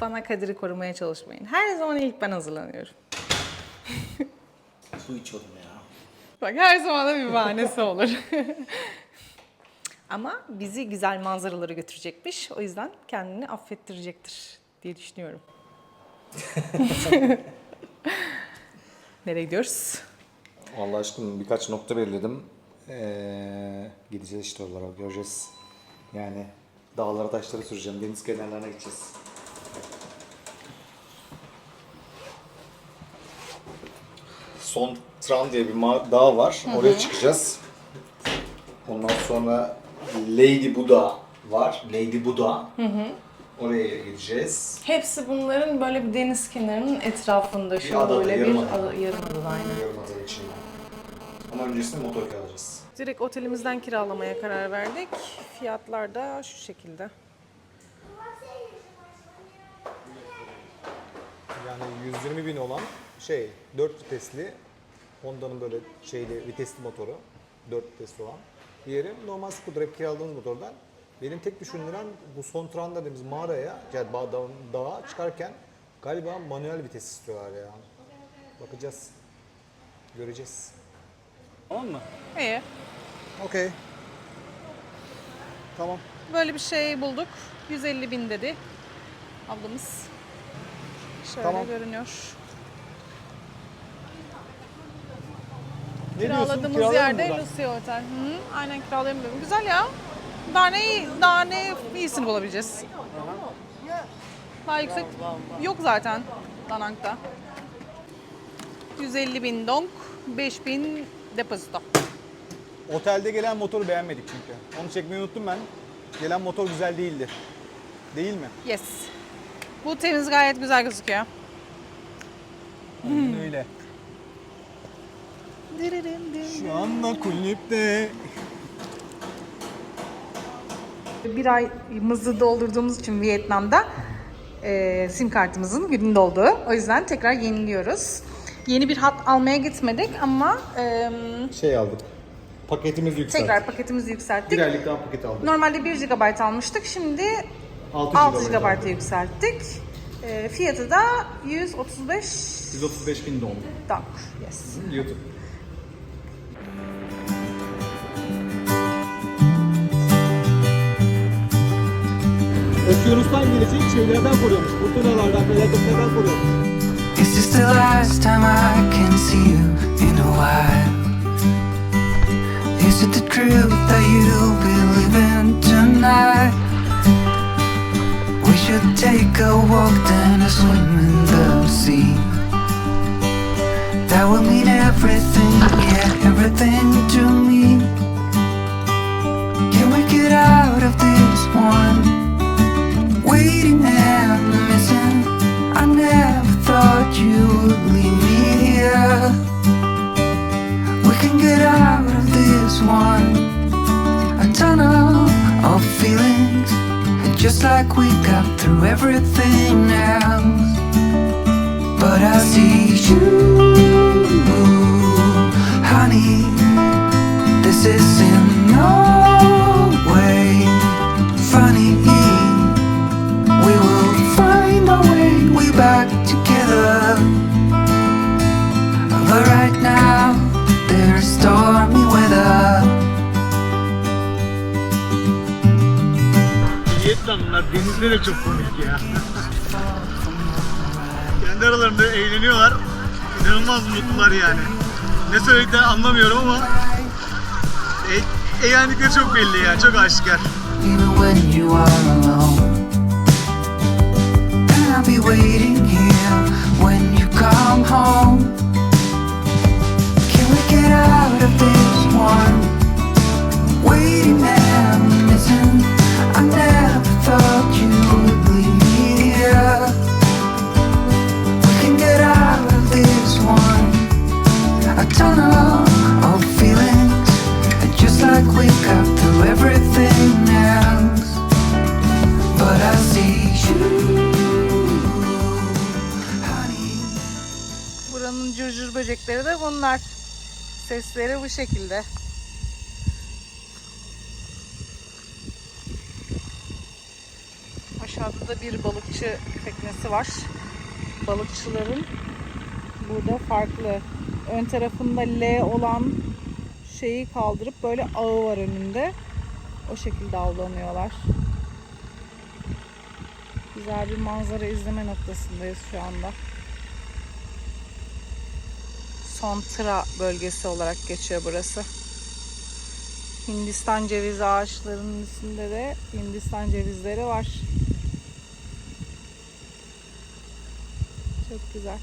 Bana Kadir'i korumaya çalışmayın. Her zaman ilk ben hazırlanıyorum. Su içiyordum ya. Bak her zaman da bir bahanesi olur. Ama bizi güzel manzaralara götürecekmiş. O yüzden kendini affettirecektir diye düşünüyorum. Nereye gidiyoruz? Vallahi aşkım birkaç nokta belirledim. Ee, gideceğiz işte oralara göreceğiz. Yani dağlara taşlara süreceğim. Deniz kenarlarına gideceğiz. Son Tran diye bir dağ var. Oraya çıkacağız. Ondan sonra Lady Buddha var. Lady Buddha. Oraya gideceğiz. Hepsi bunların böyle bir deniz kenarının etrafında şu adada, böyle bir yarımada. ada, yarımada aynı. Yarımada'nın içinde. Ama öncesinde motor kiralayacağız. Direkt otelimizden kiralamaya karar verdik. Fiyatlar da şu şekilde. Yani 120 bin olan şey 4 vitesli Honda'nın böyle şeyli vitesli motoru 4 vitesli olan. Diğeri normal scooter hep kiraladığımız motordan. Benim tek düşündüren bu son tranda dediğimiz mağaraya, yani dağa, dağa, dağa çıkarken galiba manuel vites istiyorlar ya. Bakacağız. Göreceğiz. Tamam mı? İyi. Okey. Tamam. Böyle bir şey bulduk. 150 bin dedi ablamız. Şöyle Tamam. görünüyor. Ne diyorsun? Kiraladığımız Kiralayalım yerde buradan. Lucia Otel. Hı, aynen kiralayalım dedim. Güzel ya. Daha ne, daha ne iyisini bulabileceğiz. Daha yüksek yok zaten Danang'da. 150 bin donk, 5 bin depozito. Otelde gelen motoru beğenmedik çünkü. Onu çekmeyi unuttum ben. Gelen motor güzel değildi. Değil mi? Yes. Bu temiz gayet güzel gözüküyor. Aynen öyle. Şu anda kulüpte. Bir ayımızı doldurduğumuz için Vietnam'da e, sim kartımızın günün dolduğu. O yüzden tekrar yeniliyoruz. Yeni bir hat almaya gitmedik ama e, Şey aldık. Paketimizi yükselttik. tekrar paketimizi yükselttik. Bir aylık daha paket aldık. Normalde 1 GB almıştık. Şimdi 6 6 GB'a yükselttik. E, fiyatı da 135 135 bin dolar. dank. Yes. YouTube. Okyanustan gelecek koruyormuş. Fırtınalardan, koruyormuş. Is this the last time I can see you in a while? Is it the truth that you'll be living tonight? We should take a walk then a swim in the sea. That will mean everything, yeah, everything to we got through everything else. But I see you, honey. This is in no way funny. We will find our way, way back together. But right now, Vietnamlılar denizde de çok komik ya. Kendi aralarında eğleniyorlar. İnanılmaz mutlular yani. Ne söylediklerini anlamıyorum ama e- eğlendikleri çok belli ya, çok aşikar. Can we get out of this one? Sesleri bu şekilde. Aşağı Aşağıda da bir balıkçı teknesi var. Balıkçıların burada farklı. Ön tarafında L olan şeyi kaldırıp böyle ağı var önünde. O şekilde avlanıyorlar. Güzel bir manzara izleme noktasındayız şu anda. Sontra bölgesi olarak geçiyor burası. Hindistan cevizi ağaçlarının üstünde de Hindistan cevizleri var. Çok güzel.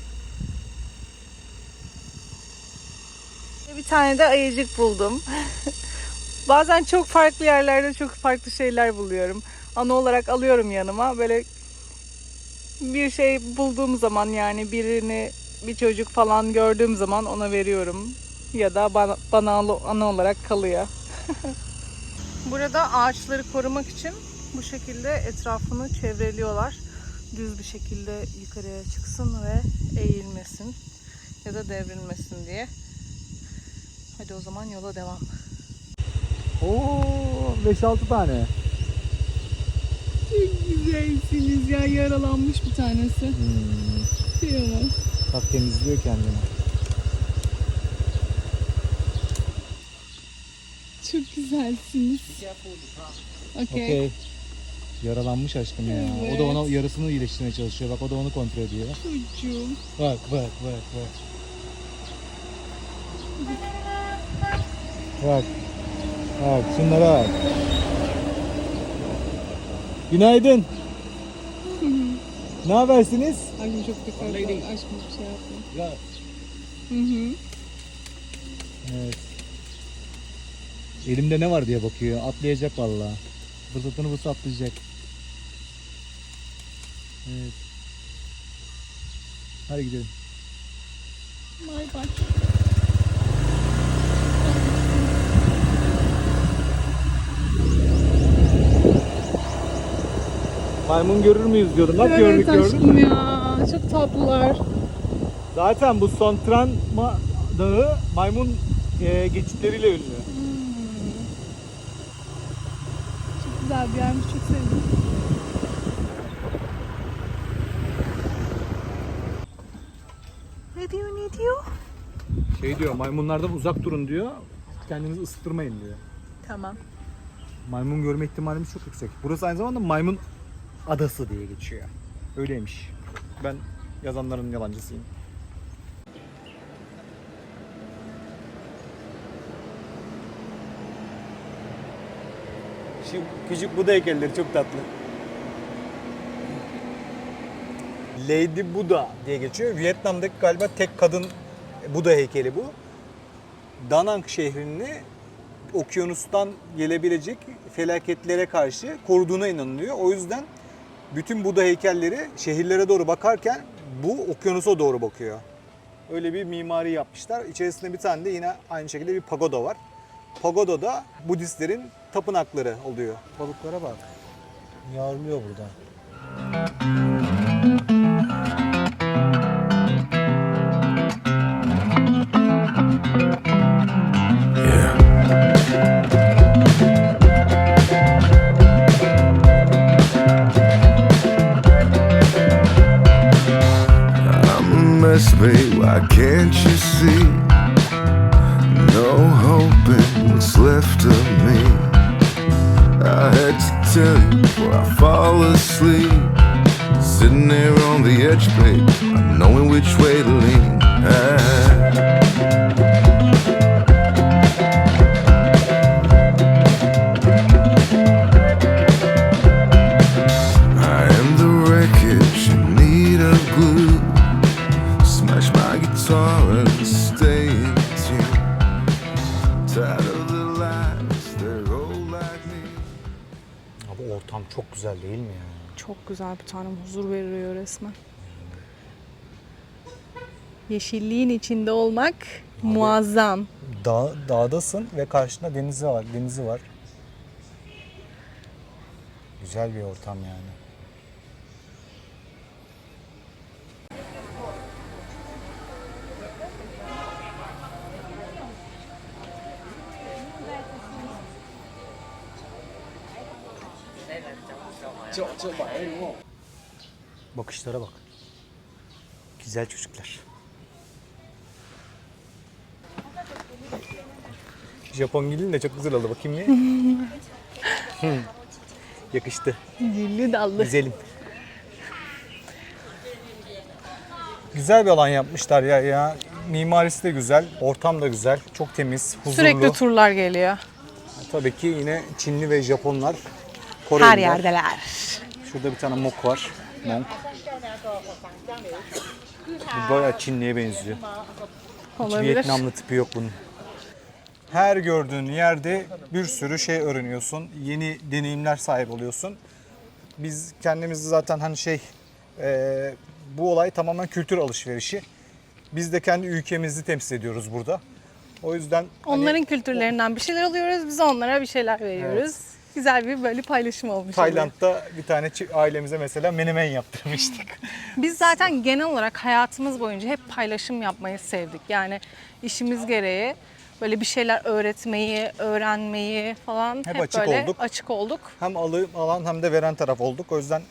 Bir tane de ayıcık buldum. Bazen çok farklı yerlerde çok farklı şeyler buluyorum. Ana olarak alıyorum yanıma. Böyle bir şey bulduğum zaman yani birini bir çocuk falan gördüğüm zaman ona veriyorum. Ya da bana, bana ana olarak kalıyor. Burada ağaçları korumak için bu şekilde etrafını çevreliyorlar. Düz bir şekilde yukarıya çıksın ve eğilmesin ya da devrilmesin diye. Hadi o zaman yola devam. Oo 5-6 tane. Çok güzelsiniz ya yaralanmış bir tanesi. Kıyamam. Bak temizliyor kendini. Çok güzelsiniz. Okey. Okey. Yaralanmış aşkım ya. O da ona yarısını iyileştirmeye çalışıyor. Bak o da onu kontrol ediyor. Çocuğum. Bak bak bak bak. Bak. Bak şunlara bak. Günaydın. Ne habersiniz? Aşkım çok dikkat et. Aşkım bir şey yapma. Ya. Hı hı. Evet. Elimde ne var diye bakıyor. Atlayacak vallahi. Fırsatını bulsa atlayacak. Evet. Hadi gidelim. Bay bay. Maymun görür müyüz diyordum. Bak gördük evet gördün aşkım mü? ya. Çok tatlılar. Zaten bu Sontran Dağı maymun e, geçitleriyle ünlü. Çok güzel bir yermiş. Çok sevdim. Ne diyor ne diyor? Şey diyor maymunlardan uzak durun diyor. Kendinizi ısıtırmayın diyor. Tamam. Maymun görme ihtimalimiz çok yüksek. Burası aynı zamanda maymun adası diye geçiyor. Öyleymiş. Ben yazanların yalancısıyım. Şu küçük Buda heykelleri çok tatlı. Lady Buddha diye geçiyor. Vietnam'daki galiba tek kadın Buda heykeli bu. Da Nang şehrini okyanustan gelebilecek felaketlere karşı koruduğuna inanılıyor. O yüzden bütün Buda heykelleri şehirlere doğru bakarken bu okyanusa doğru bakıyor. Öyle bir mimari yapmışlar. İçerisinde bir tane de yine aynı şekilde bir pagoda var. Pagoda da Budistlerin tapınakları oluyor. Balıklara bak. Yavruluyor burada. Why can't you see? No hope in what's left of me. I had to tell you before I fall asleep. Sitting there on the edge, babe, not knowing which way to lean. Güzel bir tane huzur veriyor resmen. Yeşilliğin içinde olmak muazzam. Dağ, dağdasın ve karşında denizi var. Denizi var. Güzel bir ortam yani. Bakışlara bak. Güzel çocuklar. Japon gelin de çok güzel oldu. Bakayım? Hı. Yakıştı. Dilli dallı. Güzelim. Güzel bir alan yapmışlar ya ya. Mimarisi de güzel, ortam da güzel, çok temiz, huzurlu. Sürekli turlar geliyor. Tabii ki yine Çinli ve Japonlar, Koreliler. Her yerdeler. Şurada bir tane mok var. Monk. Bu bayağı Çinli'ye benziyor. Hiç Olabilir. Vietnamlı tipi yok bunun. Her gördüğün yerde bir sürü şey öğreniyorsun. Yeni deneyimler sahip oluyorsun. Biz kendimizi zaten hani şey e, bu olay tamamen kültür alışverişi. Biz de kendi ülkemizi temsil ediyoruz burada. O yüzden hani Onların kültürlerinden bir şeyler alıyoruz, biz onlara bir şeyler veriyoruz. Güzel bir böyle paylaşım olmuş oluyor. Tayland'da bir tane ailemize mesela menemen yaptırmıştık. Biz zaten genel olarak hayatımız boyunca hep paylaşım yapmayı sevdik. Yani işimiz gereği böyle bir şeyler öğretmeyi, öğrenmeyi falan hep, açık böyle olduk. açık olduk. hem alı, alan hem de veren taraf olduk. O yüzden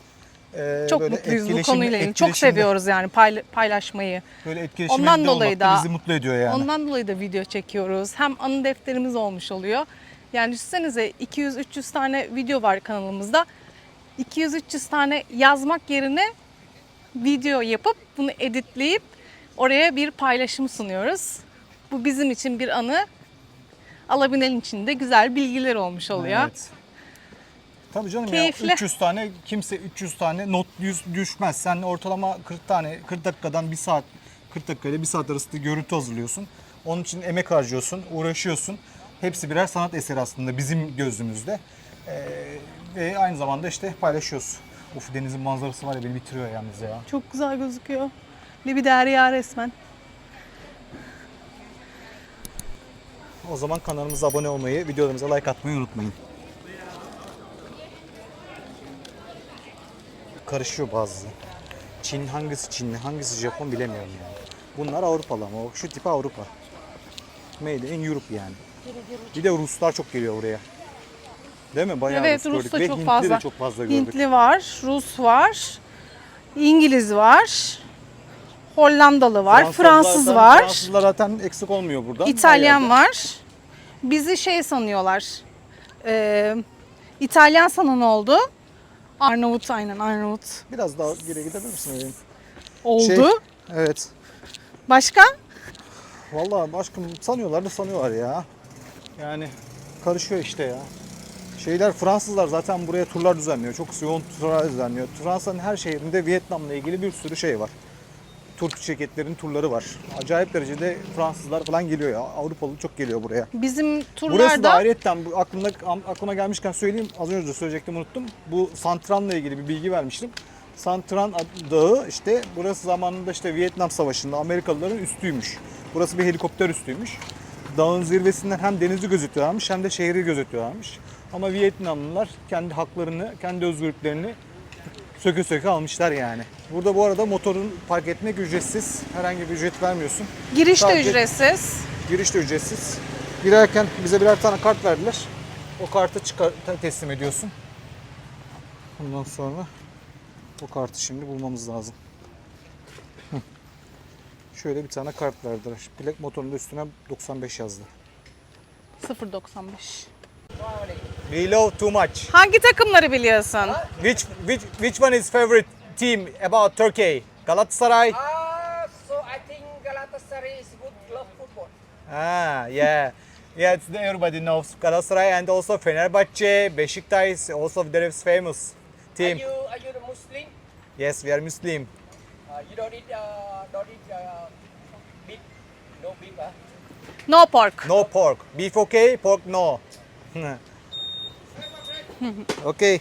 e, Çok mutluyuz bu konuyla ilgili. Çok seviyoruz yani payla- paylaşmayı. Böyle etkileşimde Ondan dolayı olmak da bizi mutlu ediyor yani. Ondan dolayı da video çekiyoruz. Hem anı defterimiz olmuş oluyor. Yani düşünsenize 200-300 tane video var kanalımızda. 200-300 tane yazmak yerine video yapıp bunu editleyip oraya bir paylaşım sunuyoruz. Bu bizim için bir anı. Alabilen için de güzel bilgiler olmuş oluyor. Evet. Tabii canım Keyifli. ya 300 tane kimse 300 tane not düşmez. Sen ortalama 40 tane 40 dakikadan 1 saat 40 dakika ile 1 saat arasında görüntü hazırlıyorsun. Onun için emek harcıyorsun, uğraşıyorsun. Hepsi birer sanat eseri aslında bizim gözümüzde. Ee, ve aynı zamanda işte paylaşıyoruz. Uf denizin manzarası var ya beni bitiriyor yalnız ya. Çok güzel gözüküyor. Ne bir derya resmen. O zaman kanalımıza abone olmayı, videolarımıza like atmayı unutmayın. Karışıyor bazı. Çin hangisi Çinli, hangisi Japon bilemiyorum yani. Bunlar Avrupalı ama şu tipi Avrupa. Made in Europe yani. Bir de Ruslar çok geliyor oraya. Değil mi? Bayağı Evet Rus Rus gördük da ve çok Hintli fazla. de çok fazla gördük. Hintli var, Rus var, İngiliz var, Hollandalı var, Fransız zaten- var, Fransızlar zaten eksik olmuyor buradan. İtalyan var. Bizi şey sanıyorlar. e, İtalyan sanan oldu. Arnavut aynen Arnavut Biraz daha geri gidebilir misin? Oldu. Şey, evet. Başka? Vallahi aşkım sanıyorlar da sanıyorlar ya. Yani karışıyor işte ya. Şeyler Fransızlar zaten buraya turlar düzenliyor. Çok yoğun turlar düzenliyor. Fransa'nın her şehrinde Vietnam'la ilgili bir sürü şey var. Tur şirketlerin turları var. Acayip derecede Fransızlar falan geliyor ya. Avrupalı çok geliyor buraya. Bizim Burası da turlarda ayrıyetten aklımda aklıma gelmişken söyleyeyim. Az önce de söyleyecektim unuttum. Bu Santran'la ilgili bir bilgi vermiştim. Santran Dağı işte burası zamanında işte Vietnam Savaşı'nda Amerikalıların üstüymüş. Burası bir helikopter üstüymüş. Dağın zirvesinden hem denizi gözetiyorlarmış hem de şehri gözetiyorlarmış. Ama Vietnamlılar kendi haklarını, kendi özgürlüklerini söke söke almışlar yani. Burada bu arada motorun park etmek ücretsiz. Herhangi bir ücret vermiyorsun. giriş de Sadece- ücretsiz. Giriş de ücretsiz. Girerken bize birer tane kart verdiler. O kartı çıkar te- teslim ediyorsun. Ondan sonra o kartı şimdi bulmamız lazım. Şöyle bir tane kart verdiler. Plak motorun da üstüne 95 yazdı. 0.95. We love too much. Hangi takımları biliyorsun? Which which which one is favorite team about Turkey? Galatasaray. Uh, so I think Galatasaray is good love football. Ah, yeah. Yeah, it's, everybody knows Galatasaray and also Fenerbahçe, Beşiktaş, also there is famous team. Are you are you the Muslim? Yes, we are Muslim. Uh, you don't eat uh, don't eat uh, No pork. No pork. Beef okay, pork no. okay.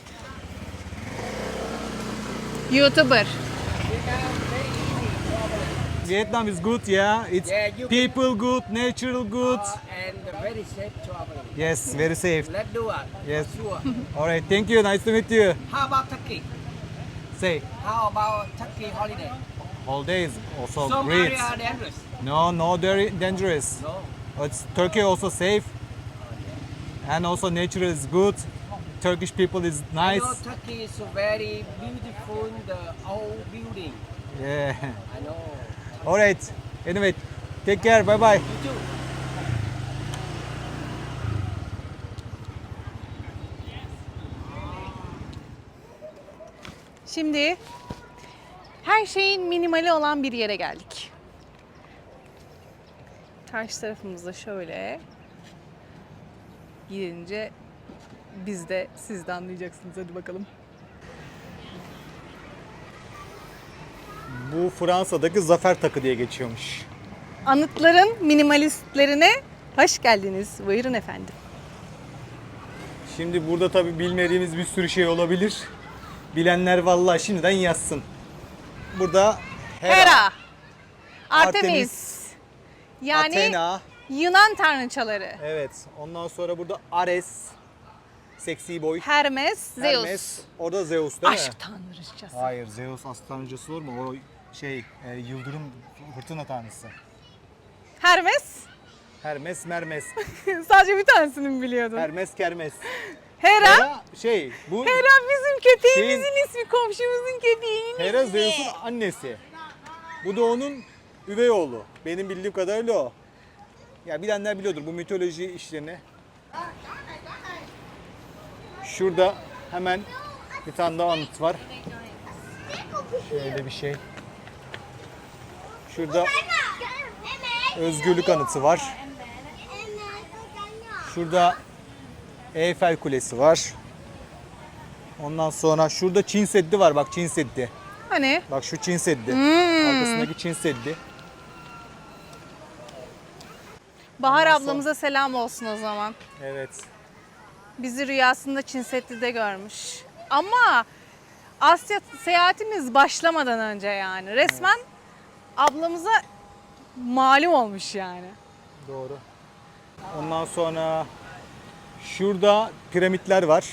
YouTuber. Vietnam is good, yeah. It's Yeah, you- people good, natural good. Uh, and very safe traveling. Yes, very safe. Let's do it. Yes. Sure. All right, thank you. Nice to meet you. How about Turkey? Say, How about Turkey holiday? holidays also Some great. area dangerous. No, no, very dangerous. No. It's Turkey also safe, and also nature is good. Turkish people is I nice. know Turkey is very beautiful, the old building. Yeah. I know. Alright. Anyway, take care. Bye bye. You too. Şimdi her şeyin minimali olan bir yere geldik. Karşı tarafımızda şöyle gidince biz de siz de anlayacaksınız. Hadi bakalım. Bu Fransa'daki zafer takı diye geçiyormuş. Anıtların minimalistlerine hoş geldiniz. Buyurun efendim. Şimdi burada tabi bilmediğimiz bir sürü şey olabilir. Bilenler vallahi şimdiden yazsın. Burada Hera, Artemis, yani Athena, Yunan tanrıçaları. evet. Ondan sonra burada Ares, Sexy Boy, Hermes, Zeus. Hermes, orada Zeus değil mi? Aşk tanrıçası. Hayır, Zeus aslı tanrıcısı olur mu? O şey, e, yıldırım fırtına tanrısı. Hermes. Hermes, Mermes, Sadece bir tanesini mi biliyordun? Hermes, Kermes. Hera. Hera şey, bu Hera bizim köpeğimizin Şeyin- ismi, komşumuzun köpeğinin Hera ismi. Zeus'un annesi. Bu da onun üvey oğlu. Benim bildiğim kadarıyla o. Ya bilenler biliyordur bu mitoloji işlerini. Şurada hemen bir tane daha anıt var. Şöyle bir şey. Şurada özgürlük anıtı var. Şurada Eyfel Kulesi var. Ondan sonra şurada Çin Seddi var bak Çin Seddi. Hani? Bak şu Çin Seddi. Arkasındaki Çin Seddi. Bahar Ondan ablamıza selam olsun o zaman. Evet. Bizi rüyasında Çin Seddi'de görmüş. Ama Asya seyahatimiz başlamadan önce yani. Resmen ablamıza malum olmuş yani. Doğru. Ondan sonra şurada piramitler var.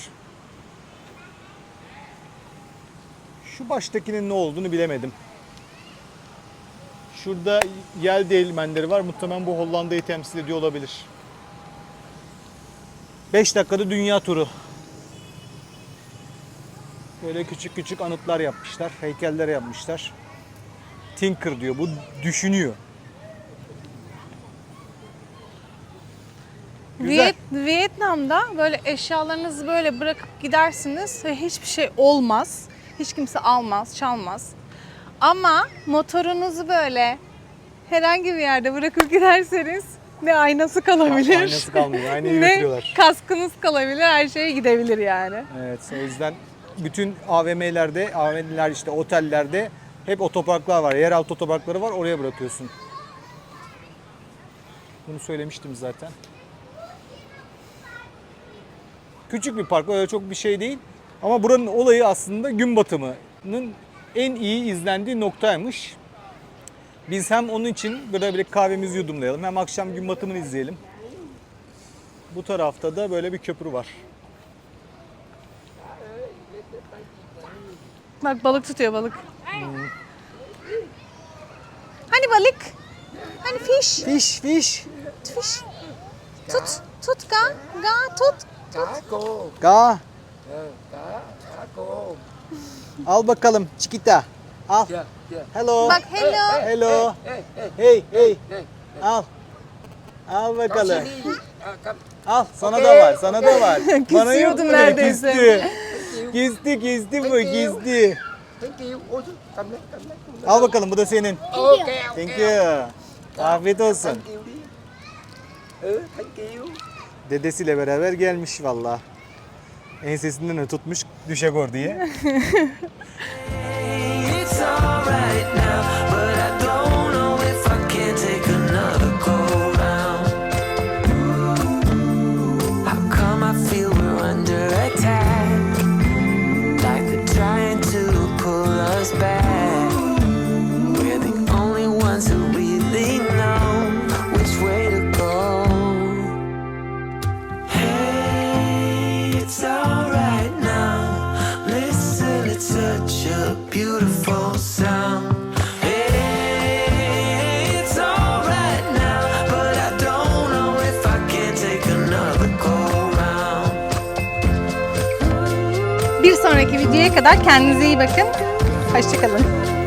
Şu baştakinin ne olduğunu bilemedim. Şurada yel değirmenleri var. Muhtemelen bu Hollanda'yı temsil ediyor olabilir. 5 dakikada dünya turu. Böyle küçük küçük anıtlar yapmışlar, heykeller yapmışlar. Tinker diyor, bu düşünüyor. Güzel. Viyet- Vietnam'da böyle eşyalarınızı böyle bırakıp gidersiniz ve hiçbir şey olmaz. Hiç kimse almaz, çalmaz. Ama motorunuzu böyle herhangi bir yerde bırakıp giderseniz ne aynası kalabilir. Aynası kalmıyor, aynayı ne götürüyorlar. kaskınız kalabilir, her şey gidebilir yani. Evet o yüzden bütün AVM'lerde, AVM'ler işte otellerde hep otoparklar var. Yeraltı otoparkları var oraya bırakıyorsun. Bunu söylemiştim zaten. Küçük bir park öyle çok bir şey değil. Ama buranın olayı aslında gün batımının en iyi izlendiği noktaymış. Biz hem onun için burada bir kahvemizi yudumlayalım hem akşam gün batımını izleyelim. Bu tarafta da böyle bir köprü var. Bak balık tutuyor balık. Hani balık? Hani fish? Fish, fish. Fish. Tut, tut ga, ga tut. Cô. Ga. Cá, cá cô. Al bakalım Chiquita. Al. Hello. Bak hello. Hello. Hey, hey, Hey, hey. hey. Al. Al bakalım. Al. Sana da var. Sana da var. Bana yok Küsüyordum mu? neredeyse. Küstü. Gizli, gizli bu, gizli. Al bakalım bu da senin. Ok, ok. Thank you. Afiyet olsun. Thank you đi. Ừ, thank you. Dedesiyle beraber gelmiş valla. Ensesinden de tutmuş düşegor diye. kadar kendinize iyi bakın. Hoşçakalın.